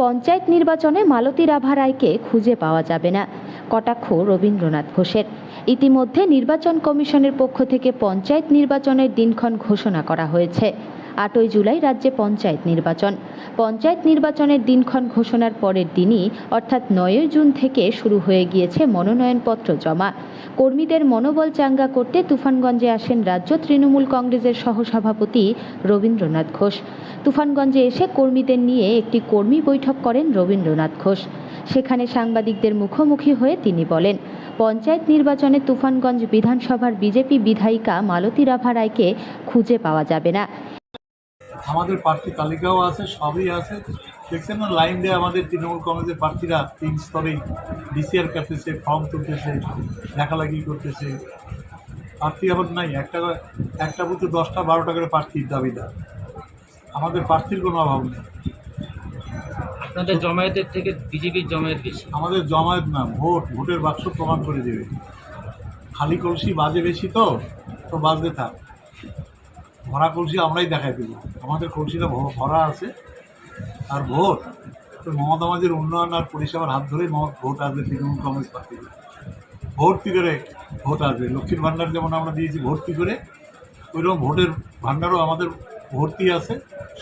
পঞ্চায়েত নির্বাচনে মালতী রাভা রায়কে খুঁজে পাওয়া যাবে না। কটাক্ষ রবীন্দ্রনাথ ঘোষের। ইতিমধ্যে নির্বাচন কমিশনের পক্ষ থেকে পঞ্চায়েত নির্বাচনের দিনক্ষণ ঘোষণা করা হয়েছে। আটই জুলাই রাজ্যে পঞ্চায়েত নির্বাচন। পঞ্চায়েত নির্বাচনের দিনক্ষণ ঘোষণার পরের দিনই, অর্থাৎ নয়ই জুন থেকে শুরু হয়ে গিয়েছে মনোনয়নপত্র জমা। কর্মীদের মনোবল চাঙ্গা করতে তুফানগঞ্জে আসেন রাজ্য তৃণমূল কংগ্রেসের সহসভাপতি রবীন্দ্রনাথ ঘোষ। তুফানগঞ্জে এসে কর্মীদের নিয়ে একটি কর্মী বৈঠক করেন রবীন্দ্রনাথ ঘোষ। সেখানে সাংবাদিকদের মুখোমুখি হয়ে তিনি বলেন, পঞ্চায়েত নির্বাচনে তুফানগঞ্জ বিধানসভার বিজেপি বিধায়িকা মালতী রাভা রায়কে খুঁজে পাওয়া যাবে না। আমাদের প্রার্থী তালিকাও আছে সবই আছে। দেখছেন না লাইন দিয়ে আমাদের তৃণমূল কংগ্রেসের প্রার্থীরা তিন স্তরেই ডিসিআর কাটতেছে ফর্ম তুলতেছে লেখালেখি করতেছে। প্রার্থী আবার নাই একটা একটা বুথে দশটা বারোটা করে প্রার্থীর দাবিদার আমাদের প্রার্থীর কোনো অভাব নেই। আপনাদের জমায়েতের থেকে বিজেপির জমায়েত বেশি। আমাদের জমায়েত না ভোট ভোটের বাক্স প্রমাণ করে দেবে। খালি কলসি বাজে বেশি তো তো বাজতে থাক। ভরা কলসি আমরাই দেখাই দেবো আমাদের কলসিটা ভরা আছে। আর ভোট তো মমতা মাঝের উন্নয়ন আর পরিষেবার হাত ধরেই ভোট আসবে তৃণমূল কংগ্রেস পার্টি। ভর্তি করে ভোট আসবে? লক্ষ্মীর ভাণ্ডার যেমন আমরা দিয়েছি ভর্তি করে? ওইরকম ভোটের ভাণ্ডারও আমাদের ভর্তি আছে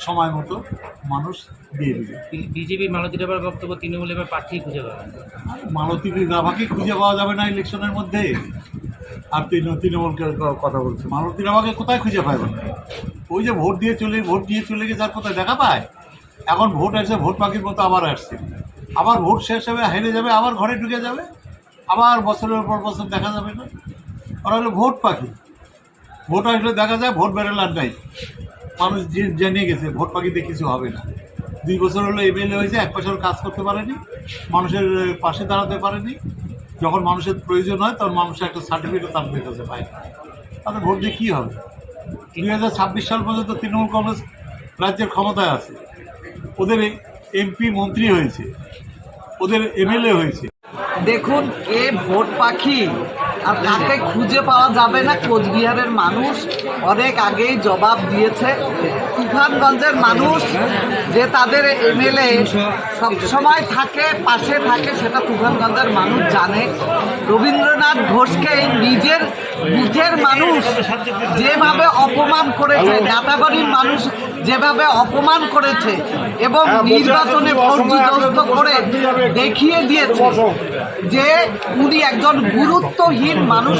সময় মতো মানুষ দিয়ে দেবে। বিজেপি মালতী রাভার বক্তব্য তৃণমূল এবার প্রার্থী খুঁজে পাবেন মালতী রাভাকে খুঁজে পাওয়া যাবে না ইলেকশনের মধ্যে। আর তৃণ- তৃণমূলকে কথা বলছে। মালতী আমাকে কোথায় খুঁজে না ওই যে ভোট দিয়ে চলে ভোট দিয়ে চলে গেছে আর কোথায় দেখা পায়? এখন ভোট আসছে ভোট পাখির মতো আবার আসছে। আবার ভোট শেষ হবে, হেরে যাবে, আবার ঘরে ঢুকে যাবে, আবার বছরের পর বছর দেখা যাবে না। ওরা হলো ভোট পাখি। ভোট আসলে দেখা যায় ভোট বেরোল আর নাই। মানুষ জেনে গেছে, ভোট পাখিতে কিছু হবে না। দুই বছর হলো এমএলএ হয়েছে, এক বছর কাজ করতে পারেনি। মানুষের পাশে দাঁড়াতে পারেনি। যখন মানুষের প্রয়োজন হয়, তখন মানুষের একটা সার্টিফিকেট তাদের কাছে পায়। তাদের ভোট দিয়ে কী হবে? দুই হাজার ছাব্বিশ সাল পর্যন্ত তৃণমূল কংগ্রেস রাজ্যের ক্ষমতায় আছে। ওদের এমপি মন্ত্রী হয়েছে। ওদের এমএলএ হয়েছে। দেখুন, কে ভোট পাখি আর কাকে খুঁজে পাওয়া যাবে না? কোচবিহারের মানুষ অনেক আগেই জবাব দিয়েছে। তুফানগঞ্জের মানুষ যে তাদের এমএলএ সবসময় থাকে, পাশে থাকে, সেটা তুফানগঞ্জের মানুষ জানে। রবীন্দ্রনাথ ঘোষকে নিজের বুথের মানুষ যেভাবে অপমান করেছে নেতাবাড়ির মানুষ যেভাবে অপমান করেছে এবং নির্বাচনে পর্যদস্ত করে দেখিয়ে দিয়েছে যে উনি একজন গুরুত্বহীন মানুষ।